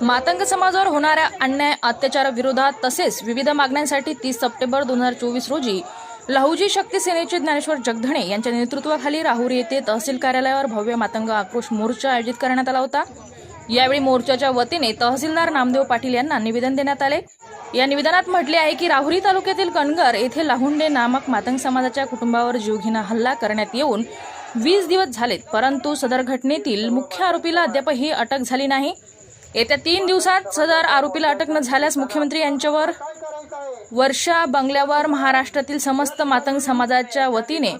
मातंग समाजावर होणाऱ्या अन्याय अत्याचाराविरोधात तसेच विविध मागण्यांसाठी तीस सप्टेंबर दोन हजार चोवीस रोजी लहुजी शक्ती सेनेचे ज्ञानेश्वर जगधणे यांच्या नेतृत्वाखाली राहुरी येथे तहसील कार्यालयावर भव्य मातंग आक्रोश मोर्चा आयोजित करण्यात आला होता. यावेळी मोर्चाच्या वतीने तहसीलदार नामदेव पाटील यांना निवेदन देण्यात आले. या निवेदनात म्हटले आहे की राहुरी तालुक्यातील कणगर येथे लाहुंडे नामक मातंग समाजाच्या कुटुंबावर जीवघेणा हल्ला करण्यात येऊन वीस दिवस झालेत परंतु सदर घटनेतील मुख्य आरोपीला अद्यापही अटक झाली नाही. येत्या तीन दिवसात सदर आरोपीला अटक न झाल्यास मुख्यमंत्री यांच्यावर वर्षा बंगल्यावर महाराष्ट्रातील समस्त मातंग समाजाच्या वतीने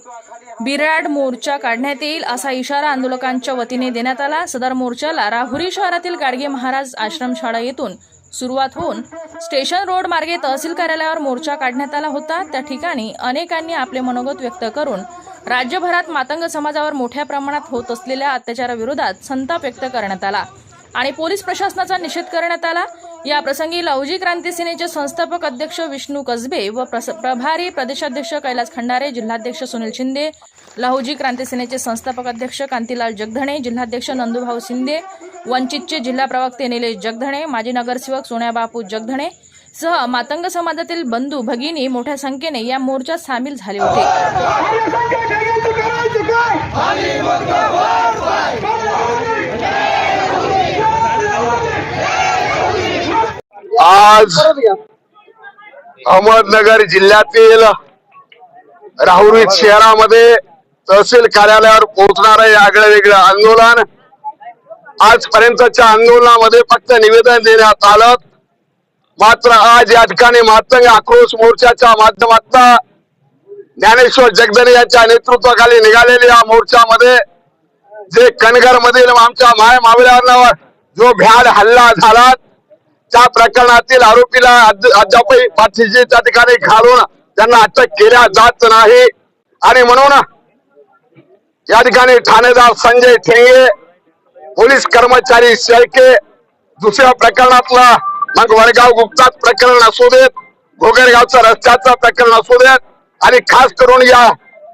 बिराड मोर्चा काढण्यात येईल असा इशारा आंदोलकांच्या वतीने देण्यात आला. सदर मोर्चाला राहुरी शहरातील गाडगे महाराज आश्रमशाळा येथून सुरुवात होऊन स्टेशन रोड मार्गे तहसील कार्यालयावर मोर्चा काढण्यात आला होता. त्या ठिकाणी अनेकांनी आपले मनोगत व्यक्त करून राज्यभरात मातंग समाजावर मोठ्या प्रमाणात होत असलेल्या अत्याचाराविरोधात संताप व्यक्त करण्यात आला. आणि पोलीस प्रशासनाचा निषेध करण्यात आला. या प्रसंगी लवजी क्रांती सेनेचे संस्थापक अध्यक्ष विष्णू कसबे व प्रस- प्रभारी प्रदेशाध्यक्ष कैलास खंडारे जिल्हाध्यक्ष सुनील शिंदे लहुजी क्रांती सेनेचे संस्थापक अध्यक्ष कांतीलाल जगधणे जिल्हाध्यक्ष नंदुभाऊ शिंदे वंचितचे जिल्हा प्रवक्ते निलेश जगधणे माजी नगरसेवक सोन्याबापू जगधणे सह मातंग समाजातील बंधू भगिनी मोठ्या संख्येने या मोर्चात सामील झाले होते. आज अहमदनगर जिल्ह्यातील राहुरी शहरामध्ये तहसील कार्यालयावर पोहोचणार आहे आगळं वेगळं आंदोलन आजपर्यंतच्या आंदोलनामध्ये फक्त निवेदन देण्यात आलं. मात्र आज या ठिकाणी मातंग आक्रोश मोर्चाच्या माध्यमातून ज्ञानेश्वर जगदने यांच्या नेतृत्वाखाली निघालेल्या या मोर्चामध्ये जे कणगर मधील आमच्या माय मावळ्यांवर जो भ्याड हल्ला झाला त्या प्रकरणातील आरोपीला अद्यापही फाशीची त्या ठिकाणी घालून त्यांना अटक केल्या जात नाही. आणि म्हणून या ठिकाणी ठाणेदार संजय ठेंगे पोलीस कर्मचारी शेळके दुसऱ्या प्रकरणातला मग वडगाव गुप्तात प्रकरण असू देत घोगरगावचा रस्त्याचा प्रकरण असू देत आणि खास करून या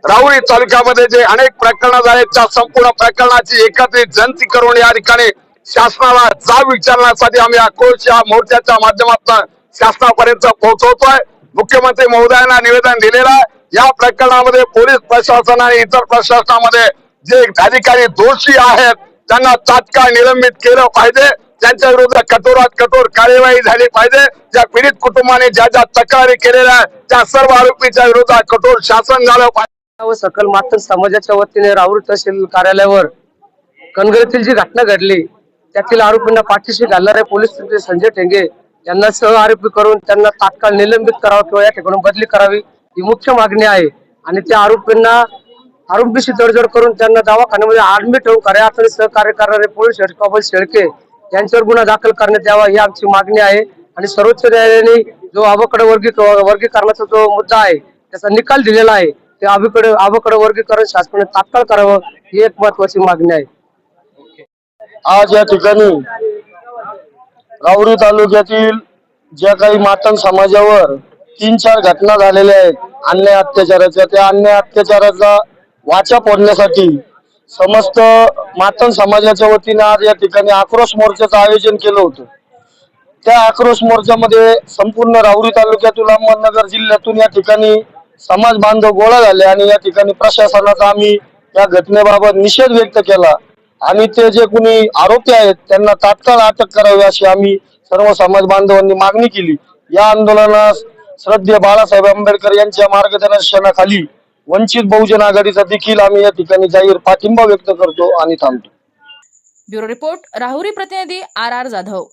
राहुरी तालुक्यामध्ये जे अनेक प्रकरण झाले त्या संपूर्ण प्रकरणाची एकत्रित जंती करून या ठिकाणी शासनाला जाब विचारण्यासाठी आम्ही आक्रोश या मोर्चाच्या माध्यमातून शासनापर्यंत पोहोचवतोय. मुख्यमंत्री महोदयांना निवेदन दिलेलं आहे. या प्रकरणामध्ये पोलीस प्रशासन आणि इतर प्रशासनामध्ये जे अधिकारी दोषी आहेत त्यांना तात्काळ निलंबित केलं पाहिजे. त्यांच्या विरुद्ध कठोरात कठोर कार्यवाही झाली पाहिजे ज्या पीडित कुटुंबाने ज्या ज्या तक्रारी केलेल्या आहेत त्या सर्व आरोपीच्या विरोधात कठोर शासन झालं पाहिजे. व सकल मात्र समाजाच्या वतीने राहुल तहसील कार्यालयावर कणगरीतील जी घटना घडली त्यातील आरोपींना पाठीशी घालणारे पोलीस संजय ठेंगे यांना सह आरोपी करून त्यांना तात्काळ निलंबित करावं किंवा या ठिकाणी बदली करावी ही मुख्य मागणी आहे. आणि त्या आरोपींना आरोपीशी तडजोड करून त्यांना दवाखान्यामध्ये आडमी ठेवून खऱ्या अर्थाने सहकार्य करणारे पोलीस हेड कॉन्स्टेबल शेळके यांच्यावर गुन्हा दाखल करण्यात यावा ही आमची मागणी आहे. आणि सर्वोच्च न्यायालयाने जो अवकडे वर्गी वर्गीकरणाचा जो मुद्दा आहे त्याचा निकाल दिलेला आहे ते अभिकडे अवकडे वर्गीकरण शासनाने तात्काळ करावं ही एक महत्वाची मागणी आहे. आज या ठिकाणी राऊरी तालुक्यातील ज्या काही मातंग समाजावर तीन चार घटना झालेल्या आहेत अन्याय अत्याचाराच्या त्या अन्याय अत्याचाराचा वाचा फोडण्यासाठी समस्त मातन समाजाच्या वतीने आज या ठिकाणी आक्रोश मोर्चाचं आयोजन केलं होतं. त्या आक्रोश मोर्चामध्ये संपूर्ण राहुरी तालुक्यातून अहमदनगर जिल्ह्यातून या ठिकाणी समाज बांधव गोळा झाले आणि या ठिकाणी प्रशासनाचा आम्ही या घटनेबाबत निषेध व्यक्त केला. आणि ते जे कुणी आरोपी आहेत त्यांना तात्काळ अटक करावी अशी आम्ही सर्व समाज बांधवांनी मागणी केली. या आंदोलनास श्रद्धे बाळासाहेब आंबेडकर यांच्या मार्गदर्शनाखाली वंचित बहुजन आघाडीचा देखील आम्ही या ठिकाणी जाहीर पाठिंबा व्यक्त करतो आणि थांबतो. ब्युरो रिपोर्ट राहुरी प्रतिनिधी आर आर जाधव.